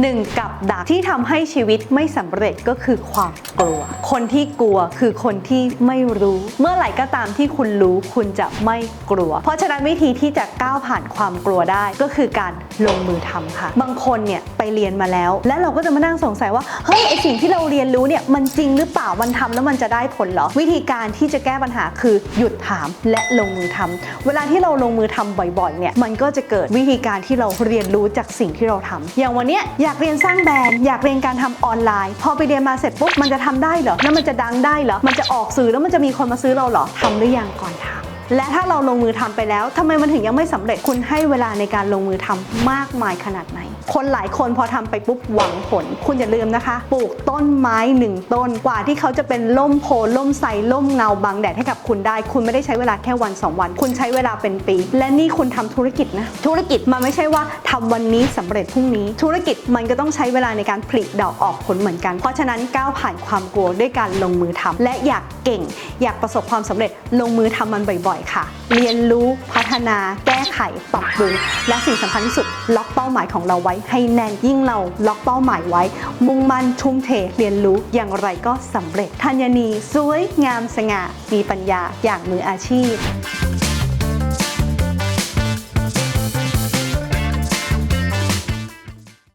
หนึ่งกับดักที่ทำให้ชีวิตไม่สำเร็จก็คือความกลัว คนที่กลัวคือคนที่ไม่รู้ เมื่อไหร่ก็ตามที่คุณรู้คุณจะไม่กลัว เพราะฉะนั้นวิธีที่จะก้าวผ่านความกลัวได้ก็คือการลงมือทำค่ะ บางคนเนี่ยไปเรียนมาแล้ว และเราก็จะมานั่งสงสัยว่าเฮ้ยไอสิ่งที่เราเรียนรู้เนี่ยมันจริงหรือเปล่ามันทำแล้วมันจะได้ผลเหรอ วิธีการที่จะแก้ปัญหาคือหยุดถามและลงมือทำเวลาที่เราลงมือทำบ่อยๆเนี่ยมันก็จะเกิดวิธีการที่เราเรียนรู้จากสิ่งที่เราทำอย่างวันเนี้ยอยากเรียนสร้างแบรนด์อยากเรียนการทำออนไลน์ พอไปเรียนมาเสร็จปุ๊บมันจะทำได้เหรอแล้วมันจะดังได้เหรอมันจะออกสื่อแล้วมันจะมีคนมาซื้อเราเหรอทำหรือยังก่อนทำและถ้าเราลงมือทำไปแล้วทำไมมันถึงยังไม่สำเร็จคุณให้เวลาในการลงมือทำมากมายขนาดไหน คนหลายคนพอทำไปปุ๊บหวังผล คุณอย่าลืมนะคะ ปลูกต้นไม้หนึ่งต้นกว่าที่เขาจะเป็นล่มโพล่มไทรล่มเงาบังแดดให้กับคุณได้ คุณไม่ได้ใช้เวลาแค่วัน 2 วัน คุณใช้เวลาเป็นปี และนี่คุณทำธุรกิจนะ ธุรกิจมันไม่ใช่ว่าทำวันนี้สำเร็จพรุ่งนี้ ธุรกิจมันก็ต้องใช้เวลาในการผลิดอกออกผลเหมือนกัน เพราะฉะนั้นก้าวผ่านความกลัวด้วยการลงมือทำและอยากเก่ง อยากประสบความสำเร็จลงมือทำมันบ่อย ๆ ค่ะ เรียนรู้พัฒนาแไขปรับปรุง และสิ่งสำคัญที่สุดล็อกเป้าหมายของเราไว้ให้แน่นยิ่งเราล็อกเป้าหมายไว้ มุ่งมั่นทุ่มเทเรียนรู้อย่างไรก็สำเร็จธัญนีสวยงามสง่ามีปัญญาอย่างมืออาชีพ